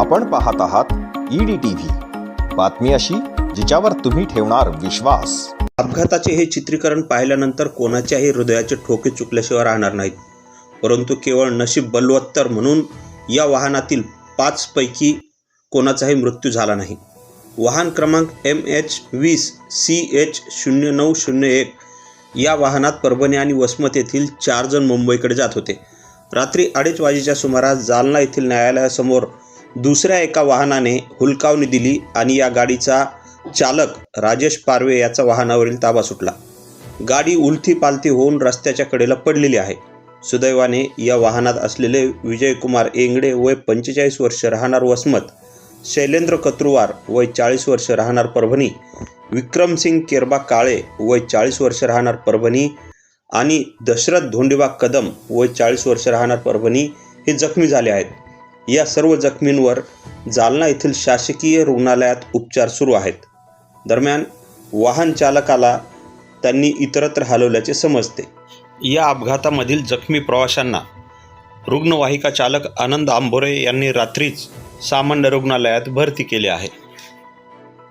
आपण पाहत आहात ईडी टीव्ही बातमी अशी जिच्यावर तुम्ही ठेवणार विश्वास. अपघाताचे हे चित्रीकरण पाहिल्यानंतर कोणाच्याही हृदयाचे ठोके चुकल्याशिवाय राहणार नाहीत. परंतु केवळ नशीब बलवत्तर म्हणून या वाहनातील पाचपैकी कोणाचाही मृत्यू झाला नाही. वाहन क्रमांक एम एच वीस सी एच शून्य नऊ शून्य एक या वाहनात परभणी आणि वसमत येथील चार जण मुंबईकडे जात होते. रात्री अडीच वाजेच्या सुमारास जालना येथील न्यायालयासमोर दुसऱ्या एका वाहनाने हुलकावणी दिली आणि या गाडीचा चालक राजेश पारवे याचा वाहनावरील ताबा सुटला. गाडी उलथी पालथी होऊन रस्त्याच्या कडेला पडलेली आहे. सुदैवाने या वाहनात असलेले विजयकुमार एंगडे वय पंचेचाळीस वर्ष राहणार वसमत शैलेंद्र कत्रुवार वय चाळीस वर्ष राहणार परभणी विक्रमसिंग केरबा काळे वय चाळीस वर्ष राहणार परभणी आणि दशरथ धोंडीबा कदम वय चाळीस वर्ष राहणार परभणी हे जखमी झाले आहेत. या सर्व जखमींवर जालना येथील शासकीय रुग्णालयात उपचार सुरू आहेत. दरम्यान वाहन चालकाला त्यांनी इतरत्र हलवल्याचे समजते. या अपघातामधील जखमी प्रवाशांना रुग्णवाहिका चालक आनंद आंबोरे यांनी रात्रीच सामान्य रुग्णालयात भरती केले आहे.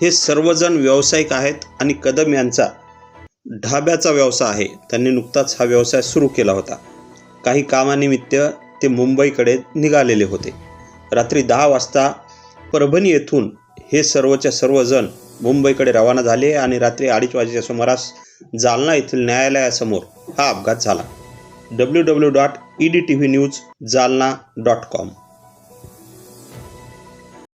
हे सर्वजण व्यावसायिक आहेत आणि कदम यांचा ढाब्याचा व्यवसाय आहे. त्यांनी नुकताच हा व्यवसाय सुरू केला होता. काही कामानिमित्त ते मुंबईकडे निघालेले होते. रात्री दहा वाजता परभणी येथून हे सर्वच्या सर्वजण मुंबईकडे रवाना झाले आणि रात्री अडीच वाजेच्या सुमारास जालना येथील न्यायालयासमोर हा अपघात झाला. W W dot E D T V news Jalna dot com